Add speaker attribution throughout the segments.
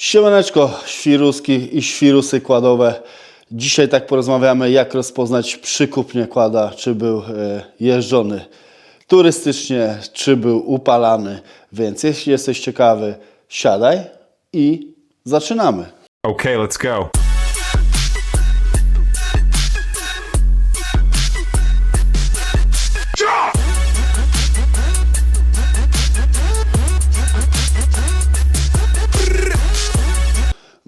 Speaker 1: Siemaneczko, świruski i świrusy kładowe. Dzisiaj tak porozmawiamy, jak rozpoznać przykupnie kłada, czy był e, jeżdżony turystycznie, czy był upalany. Więc jeśli jesteś ciekawy, siadaj i zaczynamy.
Speaker 2: Okay, let's go.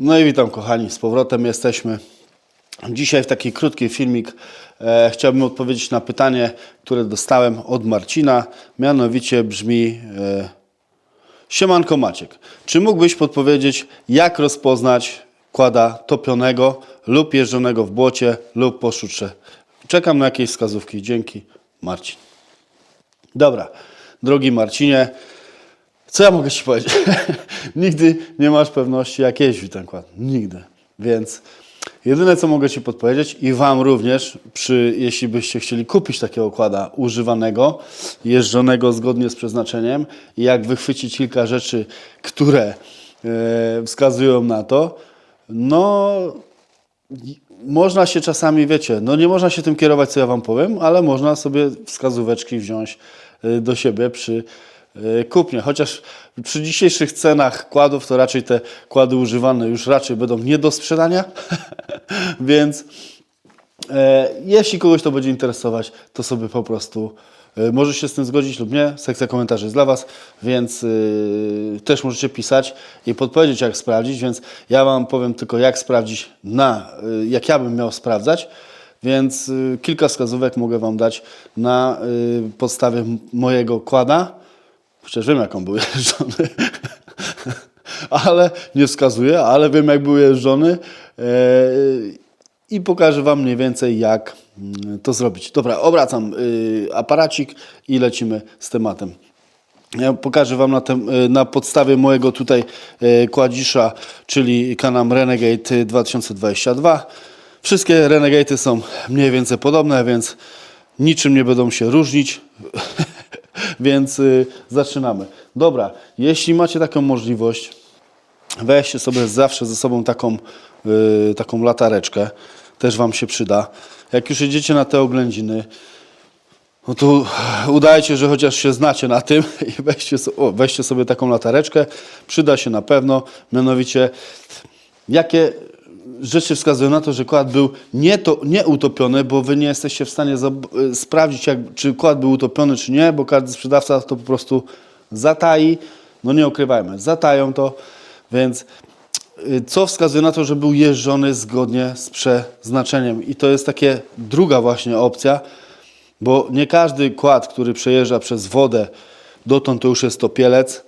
Speaker 1: No i witam kochani, z powrotem jesteśmy. Dzisiaj w taki krótki filmik e, chciałbym odpowiedzieć na pytanie, które dostałem od Marcina. Mianowicie brzmi e, Siemanko Maciek, czy mógłbyś podpowiedzieć jak rozpoznać kłada topionego lub jeżdżonego w błocie lub po szutrze? Czekam na jakieś wskazówki. Dzięki Marcin. Dobra, drogi Marcinie, co ja mogę Ci powiedzieć? Nigdy nie masz pewności, jak jeździ ten kład. Nigdy. Więc jedyne, co mogę Ci podpowiedzieć i Wam również, przy, jeśli byście chcieli kupić takiego kłada używanego, jeżdżonego zgodnie z przeznaczeniem jak wychwycić kilka rzeczy, które e, wskazują na to, no można się czasami, wiecie, no nie można się tym kierować, co ja Wam powiem, ale można sobie wskazóweczki wziąć y, do siebie przy kupnie. Chociaż przy dzisiejszych cenach kładów to raczej te kłady używane już raczej będą nie do sprzedania, więc e, jeśli kogoś to będzie interesować, to sobie po prostu e, może się z tym zgodzić lub nie. Sekcja komentarzy jest dla Was, więc też możecie pisać i podpowiedzieć, jak sprawdzić. Więc ja Wam powiem tylko, jak sprawdzić na, jak ja bym miał sprawdzać. Więc kilka wskazówek mogę Wam dać na podstawie mojego kłada. Chociaż wiem, jak on był jeżdżony. ale nie wskazuję, ale wiem, jak był jeżdżony. E, i pokażę Wam mniej więcej, jak mm, to zrobić. Dobra, obracam y, aparacik i lecimy z tematem. Ja pokażę Wam na, tem, y, na podstawie mojego tutaj y, kładzisza, czyli Canam Renegade 2022. Wszystkie Renegade'y są mniej więcej podobne, więc niczym nie będą się różnić. więc y, zaczynamy. Dobra, jeśli macie taką możliwość, Weźcie sobie zawsze ze sobą taką, y, taką latareczkę, też Wam się przyda. Jak już jedziecie na te oględziny, no to udajcie, że chociaż się znacie na tym i weźcie, o, weźcie sobie taką latareczkę. Przyda się na pewno, mianowicie jakie rzeczy wskazują na to, że kład był nie, to, nie utopiony, bo Wy nie jesteście w stanie y, sprawdzić, jak, czy kład był utopiony, czy nie, bo każdy sprzedawca to po prostu zatai. No nie ukrywajmy, zatają to, więc y, co wskazuje na to, że był jeżdżony zgodnie z przeznaczeniem. I to jest takie druga właśnie opcja, bo nie każdy kład, który przejeżdża przez wodę, dotąd to już jest topielec.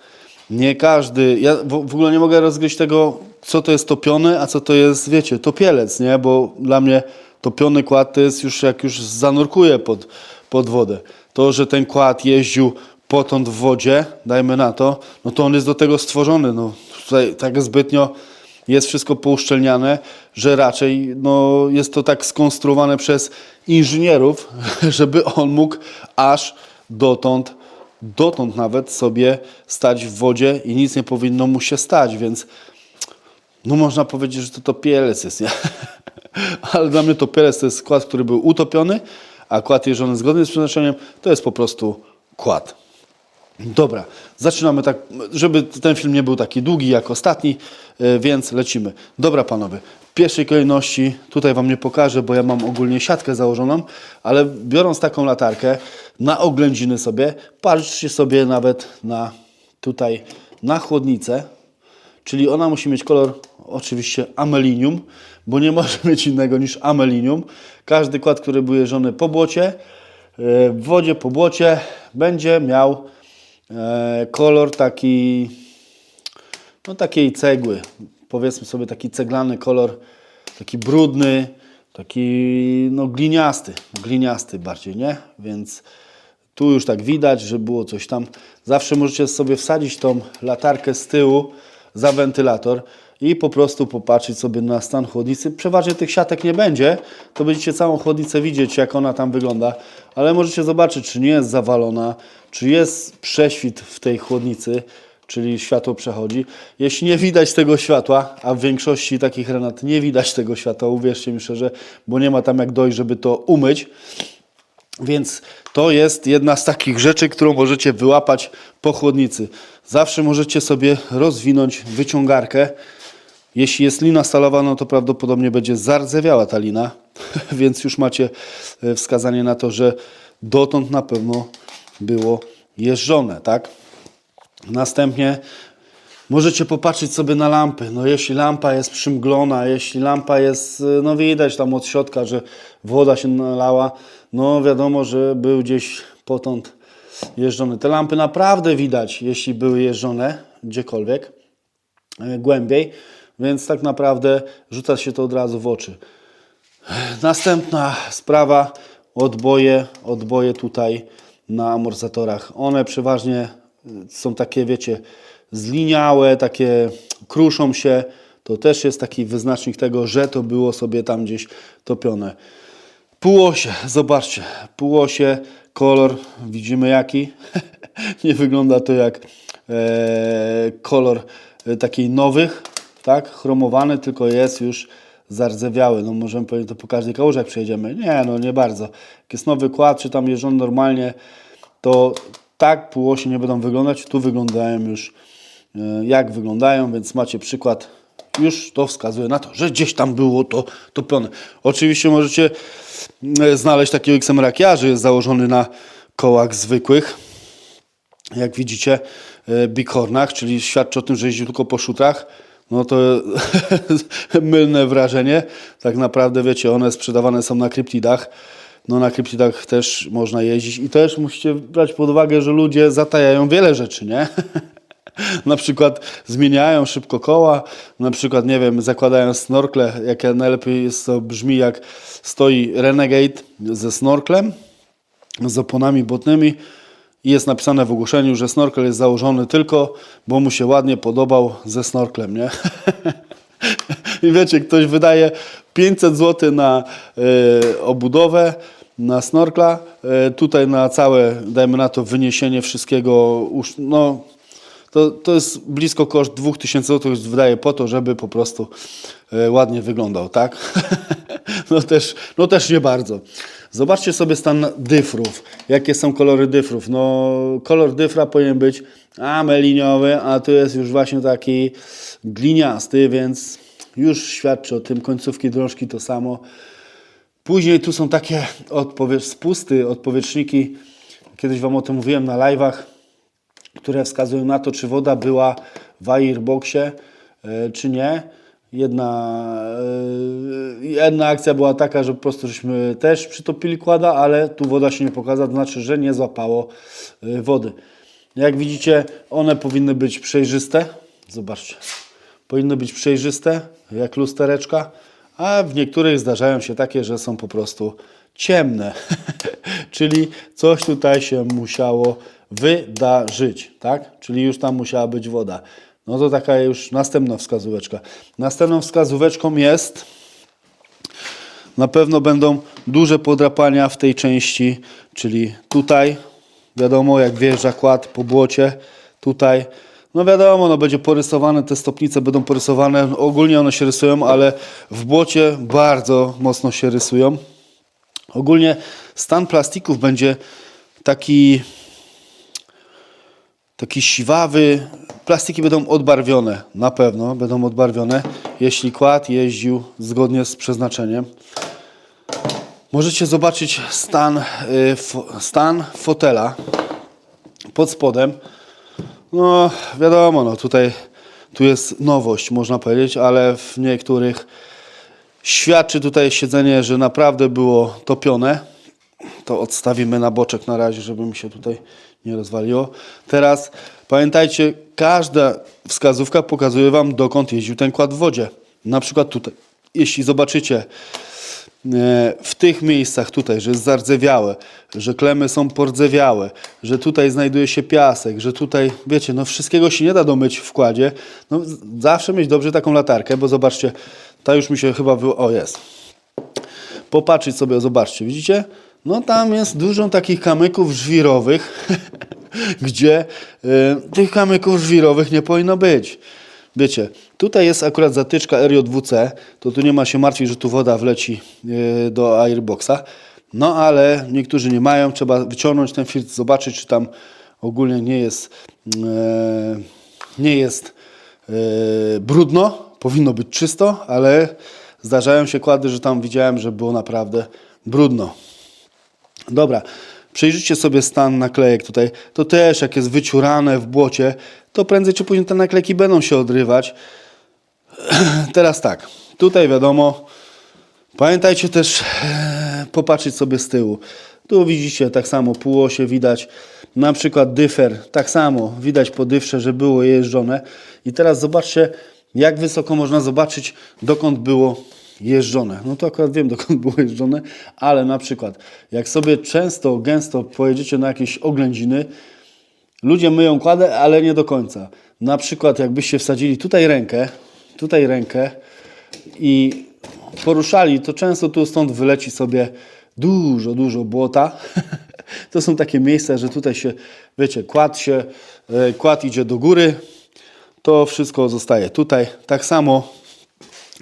Speaker 1: Nie każdy, ja w, ogóle nie mogę rozgryźć tego, co to jest topiony, a co to jest, wiecie, topielec, nie? Bo dla mnie topiony kład to jest już jak już zanurkuje pod, pod wodę. To, że ten kład jeździł potąd w wodzie, dajmy na to, no to on jest do tego stworzony. No, tutaj tak zbytnio jest wszystko pouszczelniane, że raczej no, jest to tak skonstruowane przez inżynierów, żeby on mógł aż dotąd, dotąd nawet sobie stać w wodzie i nic nie powinno mu się stać, więc no można powiedzieć, że to topielec jest, nie? Ale dla mnie topielec to jest skład, który był utopiony, a kład jeżdżony zgodnie z przeznaczeniem to jest po prostu kład. Dobra, zaczynamy tak, żeby ten film nie był taki długi jak ostatni, e, więc lecimy. Dobra panowie, w pierwszej kolejności tutaj wam nie pokażę, bo ja mam ogólnie siatkę założoną, ale biorąc taką latarkę na oględziny sobie, patrzcie sobie nawet na tutaj na chłodnicę, czyli ona musi mieć kolor oczywiście amelinium, bo nie może mieć innego niż amelinium. Każdy kład, który był jeżdżony po błocie, e, w wodzie po błocie będzie miał kolor taki, no takiej cegły. Powiedzmy sobie taki ceglany kolor, taki brudny, taki no gliniasty, gliniasty bardziej, nie? Więc tu już tak widać, że było coś tam. Zawsze możecie sobie wsadzić tą latarkę z tyłu za wentylator i po prostu popatrzeć sobie na stan chłodnicy. Przeważnie tych siatek nie będzie, to będziecie całą chłodnicę widzieć, jak ona tam wygląda, ale możecie zobaczyć, czy nie jest zawalona, czy jest prześwit w tej chłodnicy, czyli światło przechodzi. Jeśli nie widać tego światła, a w większości takich renat nie widać tego światła, uwierzcie mi szczerze, bo nie ma tam jak dojść, żeby to umyć, więc to jest jedna z takich rzeczy, którą możecie wyłapać po chłodnicy. Zawsze możecie sobie rozwinąć wyciągarkę. Jeśli jest lina stalowa, no to prawdopodobnie będzie zardzewiała ta lina, więc już macie e, wskazanie na to, że dotąd na pewno było jeżdżone, tak? Następnie możecie popatrzeć sobie na lampy. No jeśli lampa jest przymglona, jeśli lampa jest, y, no widać tam od środka, że woda się nalała, no wiadomo, że był gdzieś potąd jeżdżony. Te lampy naprawdę widać, jeśli były jeżdżone gdziekolwiek e, głębiej, więc tak naprawdę rzuca się to od razu w oczy. Następna sprawa, odboje, odboje tutaj na amortyzatorach. One przeważnie y, są takie, wiecie, zliniałe, takie kruszą się. To też jest taki wyznacznik tego, że to było sobie tam gdzieś topione. Półosie, zobaczcie, półosie, kolor, widzimy jaki. Nie wygląda to jak e, kolor e, takiej nowych, tak, chromowany, tylko jest już zardzewiały. No możemy powiedzieć to po każdej kałuży jak. Nie, no nie bardzo. Jak jest nowy kład, czy tam jeżdżony normalnie, to tak półosie nie będą wyglądać. Tu wyglądają już e, jak wyglądają, więc macie przykład. Już to wskazuje na to, że gdzieś tam było to topione. Oczywiście możecie e, znaleźć takiego XMR jak ja, że jest założony na kołach zwykłych jak widzicie, e, bikornach, czyli świadczy o tym, że jeździł tylko po szutrach. No to mylne wrażenie. Tak naprawdę, wiecie, one sprzedawane są na kryptidach. No na kryptidach też można jeździć i też musicie brać pod uwagę, że ludzie zatajają wiele rzeczy, nie? na przykład zmieniają szybko koła, na przykład, nie wiem, zakładają snorkle, jak najlepiej jest to brzmi, jak stoi Renegade ze snorklem, z oponami błotnymi i jest napisane w ogłoszeniu, że snorkel jest założony tylko, bo mu się ładnie podobał ze snorklem, nie? I wiecie, ktoś wydaje 500 zł na e, obudowę, na snorkla, e, tutaj na całe, dajmy na to, wyniesienie wszystkiego, no, to, to jest blisko koszt 2000 zł, wydaje po to, żeby po prostu e, ładnie wyglądał, tak? no, też, no też nie bardzo. Zobaczcie sobie stan dyfrów. Jakie są kolory dyfrów? No, kolor dyfra powinien być ameliniowy, a tu jest już właśnie taki gliniasty, więc już świadczy o tym. Końcówki drążki to samo. Później tu są takie odpowie- spusty, odpowietrzniki. Kiedyś Wam o tym mówiłem na live'ach które wskazują na to, czy woda była w airboxie, e, czy nie. Jedna, e, jedna akcja była taka, że po prostu żeśmy też przytopili kłada, ale tu woda się nie pokazała, to znaczy, że nie złapało e, wody. Jak widzicie, one powinny być przejrzyste. Zobaczcie. Powinny być przejrzyste, jak lustereczka, a w niektórych zdarzają się takie, że są po prostu ciemne. Czyli coś tutaj się musiało wydarzyć, tak? Czyli już tam musiała być woda. No to taka już następna wskazóweczka. Następną wskazóweczką jest na pewno będą duże podrapania w tej części, czyli tutaj, wiadomo jak wjeżdża kład po błocie, tutaj, no wiadomo, no będzie porysowane, te stopnice będą porysowane, ogólnie one się rysują, ale w błocie bardzo mocno się rysują. Ogólnie stan plastików będzie taki taki siwawy. Plastiki będą odbarwione, na pewno będą odbarwione, jeśli kład jeździł zgodnie z przeznaczeniem. Możecie zobaczyć stan, y, stan fotela pod spodem. No, wiadomo, no tutaj tu jest nowość, można powiedzieć, ale w niektórych świadczy tutaj siedzenie, że naprawdę było topione. To odstawimy na boczek na razie, żeby mi się tutaj nie rozwaliło. Teraz pamiętajcie, każda wskazówka pokazuje Wam, dokąd jeździł ten kład w wodzie. Na przykład tutaj. Jeśli zobaczycie e, w tych miejscach tutaj, że jest zardzewiałe, że klemy są pordzewiałe, że tutaj znajduje się piasek, że tutaj, wiecie, no wszystkiego się nie da domyć w kładzie. No, zawsze mieć dobrze taką latarkę, bo zobaczcie, ta już mi się chyba wy... O, jest popatrzeć sobie, zobaczcie, widzicie? No tam jest dużo takich kamyków żwirowych, gdzie y, tych kamyków żwirowych nie powinno być. Wiecie, tutaj jest akurat zatyczka RJWC, to tu nie ma się martwić, że tu woda wleci y, do airboxa. No ale niektórzy nie mają, trzeba wyciągnąć ten filtr, zobaczyć, czy tam ogólnie nie jest, e, nie jest e, brudno, powinno być czysto, ale zdarzają się kłady, że tam widziałem, że było naprawdę brudno. Dobra, przejrzyjcie sobie stan naklejek tutaj. To też jak jest wyciurane w błocie, to prędzej czy później te naklejki będą się odrywać. Teraz tak, tutaj wiadomo, pamiętajcie też e, popatrzeć sobie z tyłu. Tu widzicie tak samo półosie widać, na przykład dyfer, tak samo widać po dyfrze, że było jeżdżone. I teraz zobaczcie, jak wysoko można zobaczyć, dokąd było jeżdżone. No to akurat wiem, dokąd było jeżdżone, ale na przykład, jak sobie często, gęsto pojedziecie na jakieś oględziny, Ludzie myją kładę, ale nie do końca. Na przykład jakbyście wsadzili tutaj rękę, tutaj rękę i poruszali, to często tu stąd wyleci sobie dużo, dużo błota. To są takie miejsca, że tutaj się, wiecie, kład się, e, kład idzie do góry, to wszystko zostaje tutaj. Tak samo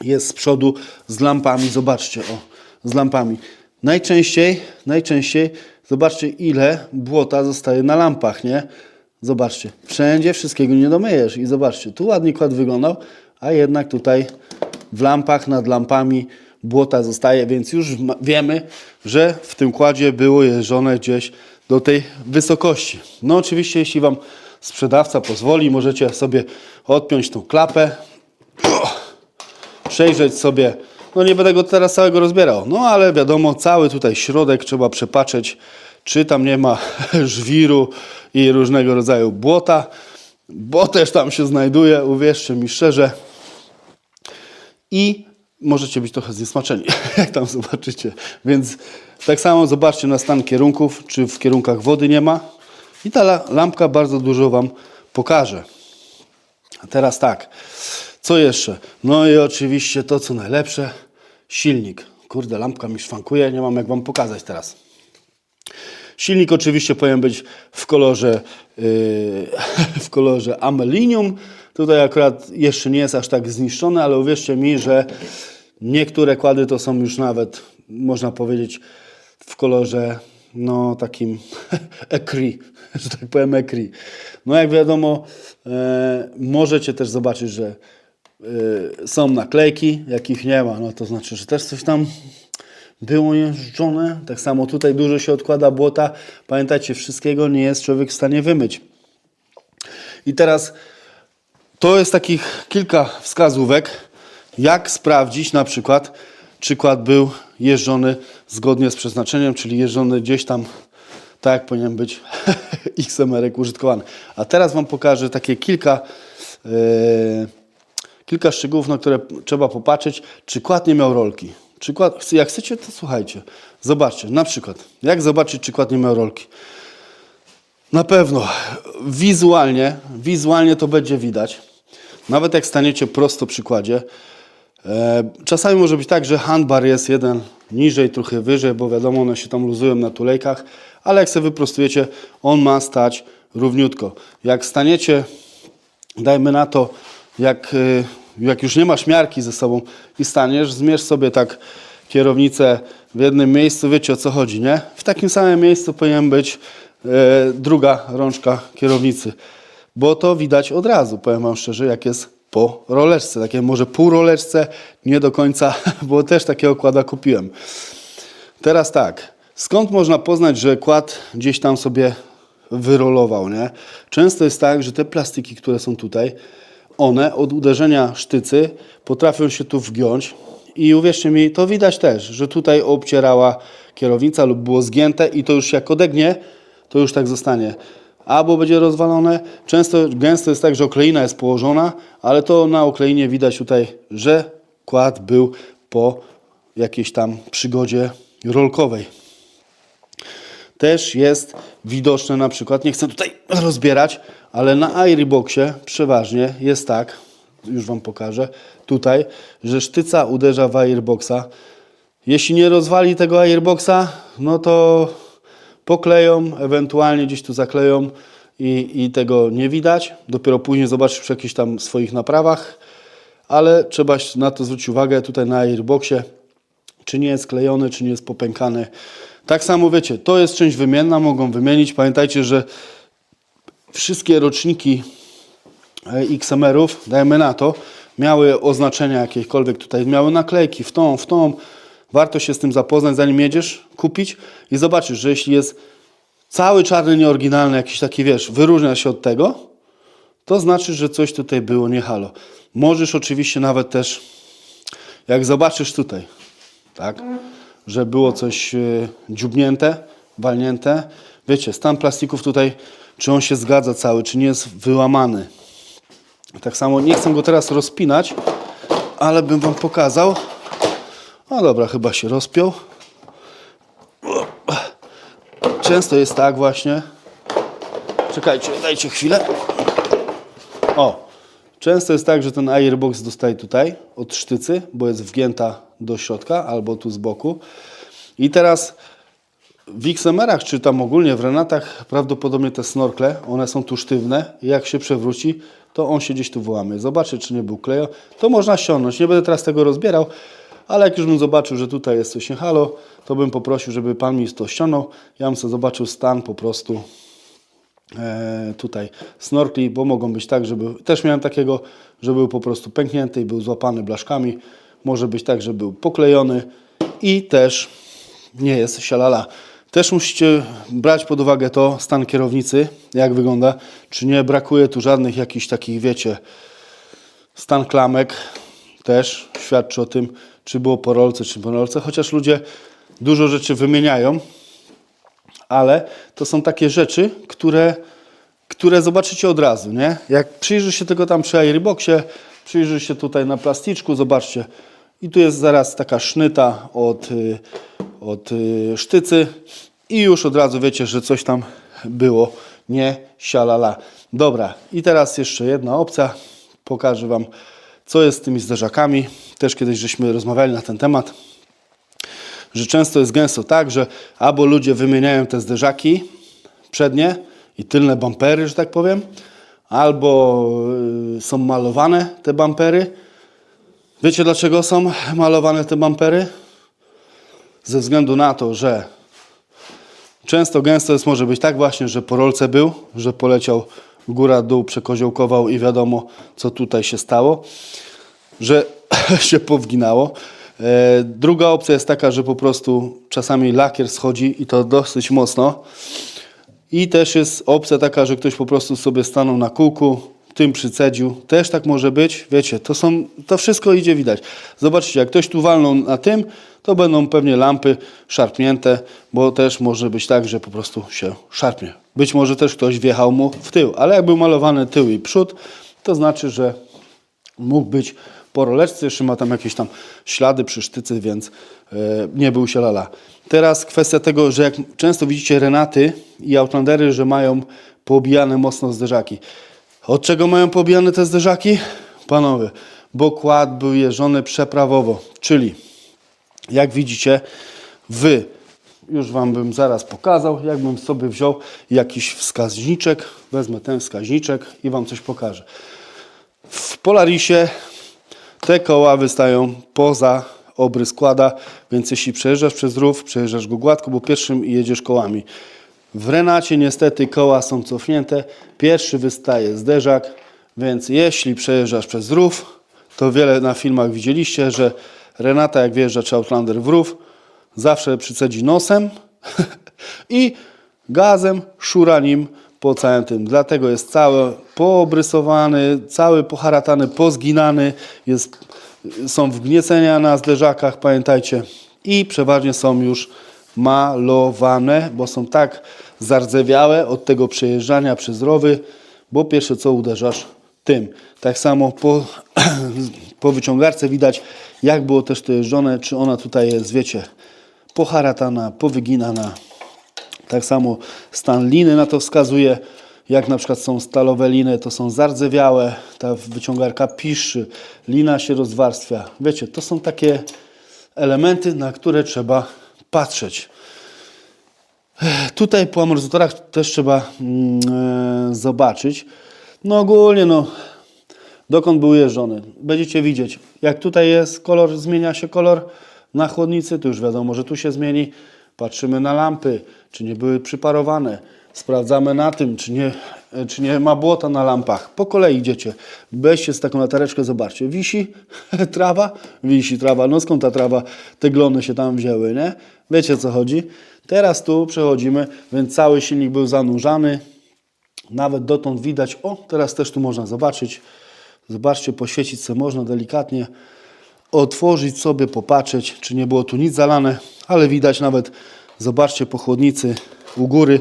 Speaker 1: jest z przodu z lampami. Zobaczcie, o, z lampami. Najczęściej, najczęściej, zobaczcie ile błota zostaje na lampach, nie? Zobaczcie, wszędzie wszystkiego nie domyjesz. I zobaczcie, tu ładnie kład wyglądał, a jednak tutaj w lampach, nad lampami błota zostaje, więc już wiemy, że w tym kładzie było jeżdżone gdzieś do tej wysokości. No oczywiście, jeśli Wam sprzedawca pozwoli, możecie sobie odpiąć tą klapę, przejrzeć sobie. No nie będę go teraz całego rozbierał. No ale wiadomo, cały tutaj środek trzeba przepatrzeć, czy tam nie ma żwiru i różnego rodzaju błota, bo też tam się znajduje, uwierzcie mi szczerze. I możecie być trochę zniesmaczeni, jak tam zobaczycie. Więc tak samo zobaczcie na stan kierunków, czy w kierunkach wody nie ma. I ta la- lampka bardzo dużo Wam pokaże. A teraz tak, co jeszcze? No i oczywiście to, co najlepsze, silnik. Kurde, lampka mi szwankuje, nie mam jak Wam pokazać teraz. Silnik oczywiście powinien być w kolorze, yy, w kolorze amelinium. Tutaj akurat jeszcze nie jest aż tak zniszczony, ale uwierzcie mi, że niektóre kłady to są już nawet, można powiedzieć, w kolorze no takim ekri, że tak powiem ekri. No jak wiadomo, e, możecie też zobaczyć, że e, są naklejki, jakich nie ma, no to znaczy, że też coś tam było jeżdżone. Tak samo tutaj dużo się odkłada błota. Pamiętajcie, wszystkiego nie jest człowiek w stanie wymyć. I teraz to jest takich kilka wskazówek, jak sprawdzić na przykład, czy kład był jeżdżony zgodnie z przeznaczeniem, czyli jeżdżony gdzieś tam tak, jak powinien być XMR użytkowany. A teraz Wam pokażę takie kilka, e, kilka szczegółów, na które trzeba popatrzeć, czy kład nie miał rolki. Czy kład, jak chcecie, to słuchajcie. Zobaczcie, na przykład, jak zobaczyć, czy kład nie miał rolki. Na pewno wizualnie, wizualnie to będzie widać. Nawet jak staniecie prosto przy kładzie. E, czasami może być tak, że handbar jest jeden niżej, trochę wyżej, bo wiadomo, one się tam luzują na tulejkach, ale jak sobie wyprostujecie, on ma stać równiutko. Jak staniecie, dajmy na to, jak, y, jak już nie masz miarki ze sobą i staniesz, zmierz sobie tak kierownicę w jednym miejscu, wiecie o co chodzi, nie? W takim samym miejscu powinien być e, druga rączka kierownicy, bo to widać od razu, powiem Wam szczerze, jak jest po roleczce, takie może pół roleczce, nie do końca, bo też takiego kłada kupiłem. Teraz tak, skąd można poznać, że kład gdzieś tam sobie wyrolował, nie? Często jest tak, że te plastiki, które są tutaj, one od uderzenia sztycy potrafią się tu wgiąć i uwierzcie mi, to widać też, że tutaj obcierała kierownica lub było zgięte i to już jak odegnie, to już tak zostanie. Albo będzie rozwalone. Często, gęsto jest tak, że okleina jest położona, ale to na okleinie widać tutaj, że kład był po jakiejś tam przygodzie rolkowej. Też jest widoczne na przykład, nie chcę tutaj rozbierać, ale na Airiboxie przeważnie jest tak, już Wam pokażę, tutaj, że sztyca uderza w Airboxa. Jeśli nie rozwali tego Airboxa, no to pokleją, ewentualnie gdzieś tu zakleją i, i tego nie widać. Dopiero później zobaczysz przy jakichś tam swoich naprawach, ale trzeba na to zwrócić uwagę tutaj na airboxie, czy nie jest klejony, czy nie jest popękany. Tak samo wiecie, to jest część wymienna, mogą wymienić. Pamiętajcie, że wszystkie roczniki e, XMR-ów, dajmy na to, miały oznaczenia jakiekolwiek tutaj, miały naklejki w tą, w tą. Warto się z tym zapoznać, zanim jedziesz kupić i zobaczysz, że jeśli jest cały czarny, nieoryginalny, jakiś taki, wiesz, wyróżnia się od tego, to znaczy, że coś tutaj było nie halo. Możesz oczywiście nawet też, jak zobaczysz tutaj, tak, że było coś e, dziubnięte, walnięte, wiecie, stan plastików tutaj, czy on się zgadza cały, czy nie jest wyłamany. Tak samo nie chcę go teraz rozpinać, ale bym Wam pokazał. No dobra, chyba się rozpiął. Często jest tak właśnie. Czekajcie, dajcie chwilę. O, często jest tak, że ten airbox dostaje tutaj od sztycy, bo jest wgięta do środka albo tu z boku. I teraz w XMR-ach, czy tam ogólnie w Renatach, prawdopodobnie te snorkle, one są tu sztywne jak się przewróci, to on się gdzieś tu wyłamie. Zobaczę, czy nie był klejo. To można ściągnąć. Nie będę teraz tego rozbierał, ale jak już bym zobaczył, że tutaj jest coś nie halo, to bym poprosił, żeby Pan mi to ściągnął. Ja bym sobie zobaczył stan po prostu e, tutaj snorkli, bo mogą być tak, żeby... Też miałem takiego, że był po prostu pęknięty i był złapany blaszkami. Może być tak, że był poklejony i też nie jest sialala. Też musicie brać pod uwagę to, stan kierownicy, jak wygląda. Czy nie brakuje tu żadnych jakichś takich, wiecie, stan klamek też świadczy o tym, czy było po rolce, czy po rolce. Chociaż ludzie dużo rzeczy wymieniają, ale to są takie rzeczy, które, które zobaczycie od razu, nie? Jak przyjrzy się tego tam przy airboxie, przyjrzy się tutaj na plasticzku, zobaczcie. I tu jest zaraz taka sznyta od, y, od y, sztycy i już od razu wiecie, że coś tam było nie sialala. Dobra, i teraz jeszcze jedna opcja. Pokażę Wam, co jest z tymi zderzakami. Też kiedyś żeśmy rozmawiali na ten temat że często jest gęsto tak, że albo ludzie wymieniają te zderzaki przednie i tylne bampery, że tak powiem, albo y, są malowane te bampery. Wiecie dlaczego są malowane te bampery? Ze względu na to, że często gęsto jest może być tak właśnie, że po rolce był, że poleciał góra, dół, przekoziołkował i wiadomo co tutaj się stało, że się powginało. E, Druga opcja jest taka, że po prostu czasami lakier schodzi i to dosyć mocno. I też jest opcja taka, że ktoś po prostu sobie stanął na kółku, tym przycedził. Też tak może być. Wiecie, to, są, to wszystko idzie widać. Zobaczcie, jak ktoś tu walnął na tym, to będą pewnie lampy szarpnięte, bo też może być tak, że po prostu się szarpnie. Być może też ktoś wjechał mu w tył, ale jak był malowany tył i przód, to znaczy, że mógł być po roleczce, jeszcze ma tam jakieś tam ślady przy sztycy, więc e, nie był się lala. Teraz kwestia tego, że jak często widzicie Renaty i Outlandery, że mają poobijane mocno zderzaki. Od czego mają poobijane te zderzaki? Panowie, bo kład był jeżony przeprawowo, czyli jak widzicie, wy, już Wam bym zaraz pokazał, jakbym sobie wziął jakiś wskaźniczek, wezmę ten wskaźniczek i Wam coś pokażę. W Polarisie te koła wystają poza obrys składa, więc jeśli przejeżdżasz przez rów, przejeżdżasz go gładko, bo pierwszym jedziesz kołami. W Renacie niestety koła są cofnięte, pierwszy wystaje zderzak, więc jeśli przejeżdżasz przez rów, to wiele na filmach widzieliście, że Renata jak wjeżdża czy Outlander w rów, zawsze przycedzi nosem i gazem szura nim po całym tym. Dlatego jest cały poobrysowany, cały poharatany, pozginany, jest, są wgniecenia na zderzakach, pamiętajcie, i przeważnie są już malowane, bo są tak zardzewiałe od tego przejeżdżania przez rowy, bo pierwsze co uderzasz tym. Tak samo po, po wyciągarce widać, jak było też to jeżdżone, czy ona tutaj jest, wiecie, poharatana, powyginana. Tak samo stan liny na to wskazuje. Jak na przykład są stalowe liny, to są zardzewiałe, ta wyciągarka piszczy, lina się rozwarstwia. Wiecie, to są takie elementy, na które trzeba patrzeć. Tutaj po amortyzatorach też trzeba e, zobaczyć. No ogólnie, no, dokąd był jeżdżony. Będziecie widzieć, jak tutaj jest kolor, zmienia się kolor na chłodnicy, to już wiadomo, że tu się zmieni. Patrzymy na lampy, czy nie były przyparowane. Sprawdzamy na tym, czy nie, czy nie ma błota na lampach. Po kolei idziecie. Weźcie z taką latareczkę, zobaczcie. Wisi trawa? Wisi trawa. No skąd ta trawa? Te glony się tam wzięły, nie? Wiecie co chodzi? Teraz tu przechodzimy, więc cały silnik był zanurzany. Nawet dotąd widać, o teraz też tu można zobaczyć. Zobaczcie, poświecić sobie można delikatnie, otworzyć sobie, popatrzeć, czy nie było tu nic zalane, ale widać nawet, zobaczcie po chłodnicy u góry,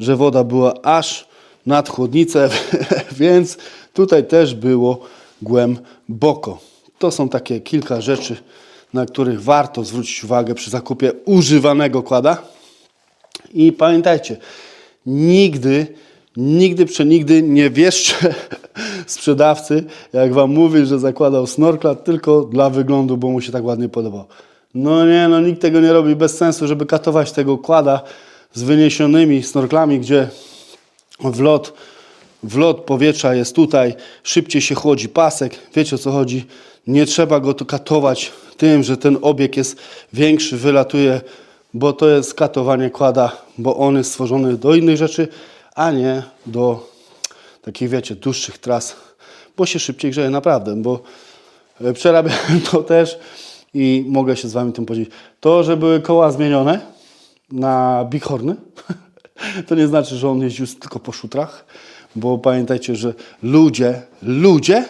Speaker 1: że woda była aż nad chłodnicę, więc tutaj też było głęboko. To są takie kilka rzeczy, na których warto zwrócić uwagę przy zakupie używanego kłada. I pamiętajcie, nigdy, nigdy, przenigdy nie wierzcie sprzedawcy, jak wam mówi, że zakładał snorkla tylko dla wyglądu, bo mu się tak ładnie podobał. No nie, no nikt tego nie robi bez sensu, żeby katować tego kłada z wyniesionymi snorklami, gdzie wlot, wlot powietrza jest tutaj, szybciej się chłodzi pasek, wiecie o co chodzi. Nie trzeba go katować tym, że ten obieg jest większy, wylatuje, bo to jest katowanie kłada, bo on jest stworzony do innych rzeczy, a nie do takich, wiecie, dłuższych tras, bo się szybciej grzeje naprawdę, bo e, przerabiałem to też i mogę się z Wami tym podzielić. To, że były koła zmienione na bighorny, to nie znaczy, że on jeździł tylko po szutrach, bo pamiętajcie, że ludzie, ludzie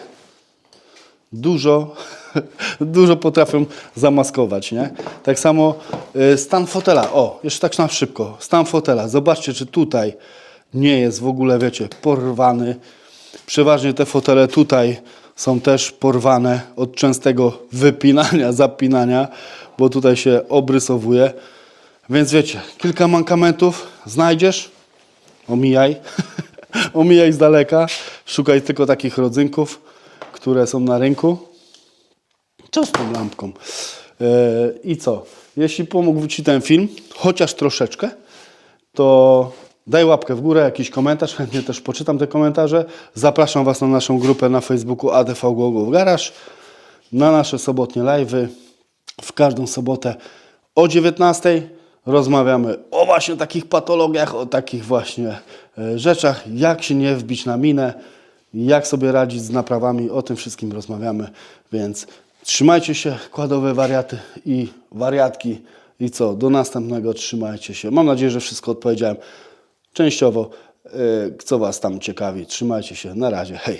Speaker 1: dużo, dużo potrafią zamaskować, nie? Tak samo y, stan fotela. O, jeszcze tak na szybko. Stan fotela. Zobaczcie, czy tutaj nie jest w ogóle, wiecie, porwany. Przeważnie te fotele tutaj są też porwane od częstego wypinania, zapinania, bo tutaj się obrysowuje. Więc wiecie, kilka mankamentów znajdziesz, omijaj, omijaj z daleka, szukaj tylko takich rodzynków, które są na rynku. Co z tą lampką? E, I co? Jeśli pomógł Ci ten film, chociaż troszeczkę, to daj łapkę w górę, jakiś komentarz, chętnie też poczytam te komentarze. Zapraszam Was na naszą grupę na Facebooku ADV Głogów Garaż, na nasze sobotnie live'y. W każdą sobotę o 19 rozmawiamy o właśnie takich patologiach, o takich właśnie e, rzeczach, jak się nie wbić na minę, jak sobie radzić z naprawami, o tym wszystkim rozmawiamy, więc trzymajcie się, kładowe wariaty i wariatki i co, do następnego trzymajcie się. Mam nadzieję, że wszystko odpowiedziałem częściowo, e, co Was tam ciekawi. Trzymajcie się, na razie, hej.